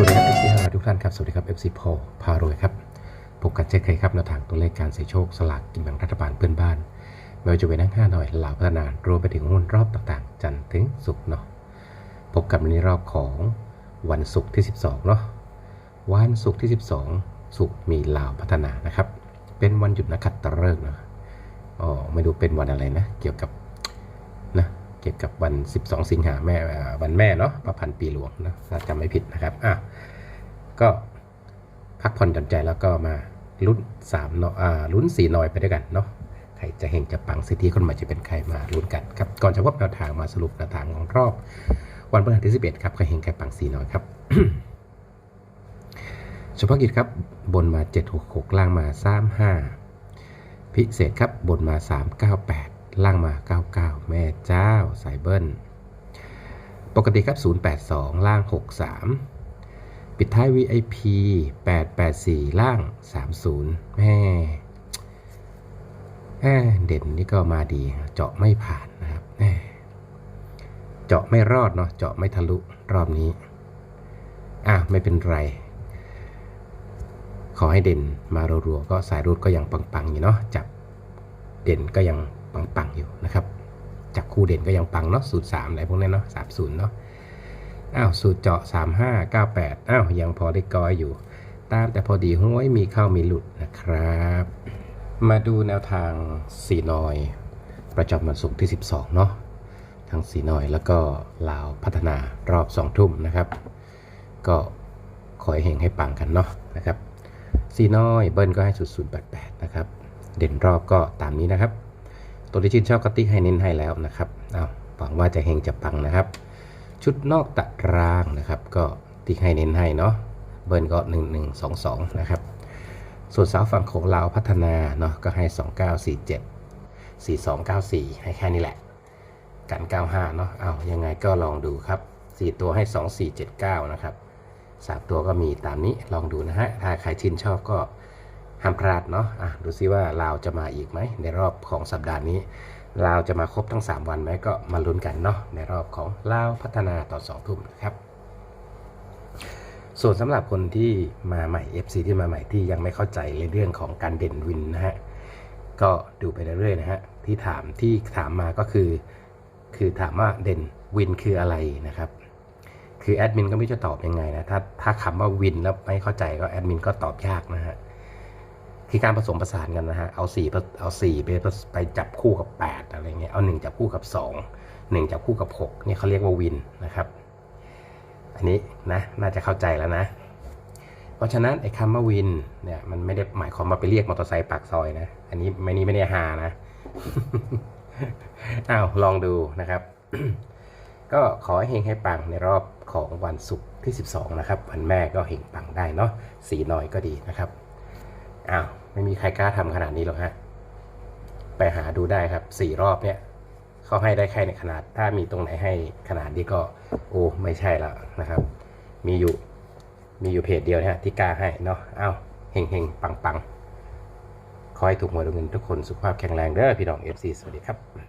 สวัสดีครับทุกท่านครับ สวัสดีครับ FC พอพารวยครับพบกันเช่นเคยครับแนวทางตัวเลขการเสี่ยโชคสลากกินแบ่งรัฐบาลเพื่อนบ้านไม่ว่าจะเป็นนั่งห้าหน่อยเหล่าพัฒนารวมไปถึงหุ้นรอบต่างๆ จันทร์ถึงศุกร์เนาะพบกันในรอบของวันศุกร์ที่ 12เนาะวันศุกร์ที่ 12ศุกร์มีลาวพัฒนานะครับ เป็นวันหยุดนักขัตฤกษ์เนาะอ๋อไม่รู้เป็นวันอะไรนะ เกี่ยวกับ เกี่ยวกับวัน 12 สิงหาแม่วันแม่เนาะประพันธ์ปีหลวงนะถ้าจำไม่ผิดนะครับอะก็พักผ่อนหย่อนใจแล้วก็มาลุ้นสามเนาะอ่าลุ้นสี่หน่อยไปด้วยกันเนาะใครจะเฮงจะปังสิทธิคนใหม่จะเป็นใครมาลุ้นกันครับก่อนจะพบแนวทางมาสรุปแนวทางของรอบ วันพฤหัสที่11ครับใครเฮงใครปังสี่หน่อยครับเฉพาะกิจครับบนมา 766ล่างมา35พิเศษครับบนมา 398 ล่างมา 99 แม่เจ้าสายเบิ้ล ปกติครับ 082 ล่าง 63 ปิดท้าย VIP 884 ล่าง 30แม่แม่เด่นนี่ก็มาดี เจาะไม่ผ่านนะครับเจาะไม่รอดเนาะ เจาะไม่ทะลุรอบนี้ อะ ไม่เป็นไร ขอให้เด่นมารัวๆก็สายรูดก็ยังปังๆอยู่เนาะ จับเด่นก็ยัง ปังๆอยู่นะครับจับคู่เด่นก็ยังปังเนาะสูตร3อะไรพวกนี้เนาะ30เนาะอ้าวสูตรเจาะ35 98อ้าวยังพอได้กอยอยู่ ตามแต่พอดีห้วยมีเข้ามีหลุดนะครับ มาดูแนวทางสีนอย ประจำวันศุกร์ที่ 12 เนาะทั้งสีนอยแล้วก็ลาวพัฒนารอบ2ทุ่มนะครับ ก็ขอให้เฮงให้ปังกันเนาะนะครับสีน้อยเบิ้ลก็ให้สุด088นะครับ เด่นรอบก็ตามนี้นะครับ ตัวที่ชื่นชอบกติกให้เน้นให้แล้วนะครับเอาหวังว่าจะเฮงจะปังนะครับ ชุดนอกตารางนะครับ ก็ติ๊กให้เน้นให้เนาะเบิ้ลก็ 1122 นะครับ ส่วนสาวฝั่งของลาพัฒนาเนาะก็ให้ 2947 4294 ให้แค่นี้แหละ กัน 95 เนาะเอายังไงก็ลองดูครับ 4 ตัวให้ 2479 นะครับ 3 ตัวก็มีตามนี้ลองดูนะฮะ ถ้าใครชื่นชอบก็ ห้ามพลาดเนาะอะดูซิว่าลาวจะมาอีกไหมในรอบของสัปดาห์นี้ลาวจะมาครบทั้ง 3 วันไหมก็มาลุ้นกันเนาะในรอบของลาวพัฒนาต่อ2ทุ่มนะครับ ส่วนสำหรับคนที่มาใหม่ FC ที่มาใหม่ที่ยังไม่เข้าใจในเรื่องของการเด่นวินนะฮะก็ดูไปเรื่อยๆนะฮะที่ถามที่ถามมาก็คือ คือถามว่าเด่นวินคืออะไรนะครับคือแอดมินก็ไม่จะตอบยังไงนะถ้าถ้าคำว่าวินแล้วไม่เข้าใจก็แอดมินก็ตอบยากนะฮะ คือการผสมผสานกันนะฮะ เอาสี่เอาสี่ไปไปจับคู่กับ8อะไรเงี้ย เอา1จับคู่กับ2 1จับคู่กับ6เนี่ยเขาเรียกว่าวินนะครับ อันนี้นะน่าจะเข้าใจแล้วนะ เพราะฉะนั้นไอ้คำว่าวินเนี่ยมันไม่ได้หมายความว่าไปเรียกมอเตอร์ไซค์ปากซอยนะ อันนี้ไม่นี้ไม่ได้ฮานะ อ้าวลองดูนะครับก็ขอให้เฮงให้ปังในรอบของวันศุกร์ที่ 12 นะครับ วันแม่ก็เฮงปังได้เนาะสีน้อยก็ดีนะครับ อ้าว ไม่มีใครกล้าทำขนาดนี้หรอกฮะ ไปหาดูได้ครับสี่รอบเนี่ยเขาให้ได้แค่ในขนาด ถ้ามีตรงไหนให้ขนาดนี้ก็ โอ้ไม่ใช่แล้วนะครับ มีอยู่มีอยู่เพจเดียวนะฮะที่กล้าให้เนาะอ้าวเฮงเฮงปังปังขอให้ถูกหวยถูกเงินทุกคนสุขภาพแข็งแรงเด้อพี่น้องเอฟซีสวัสดีครับ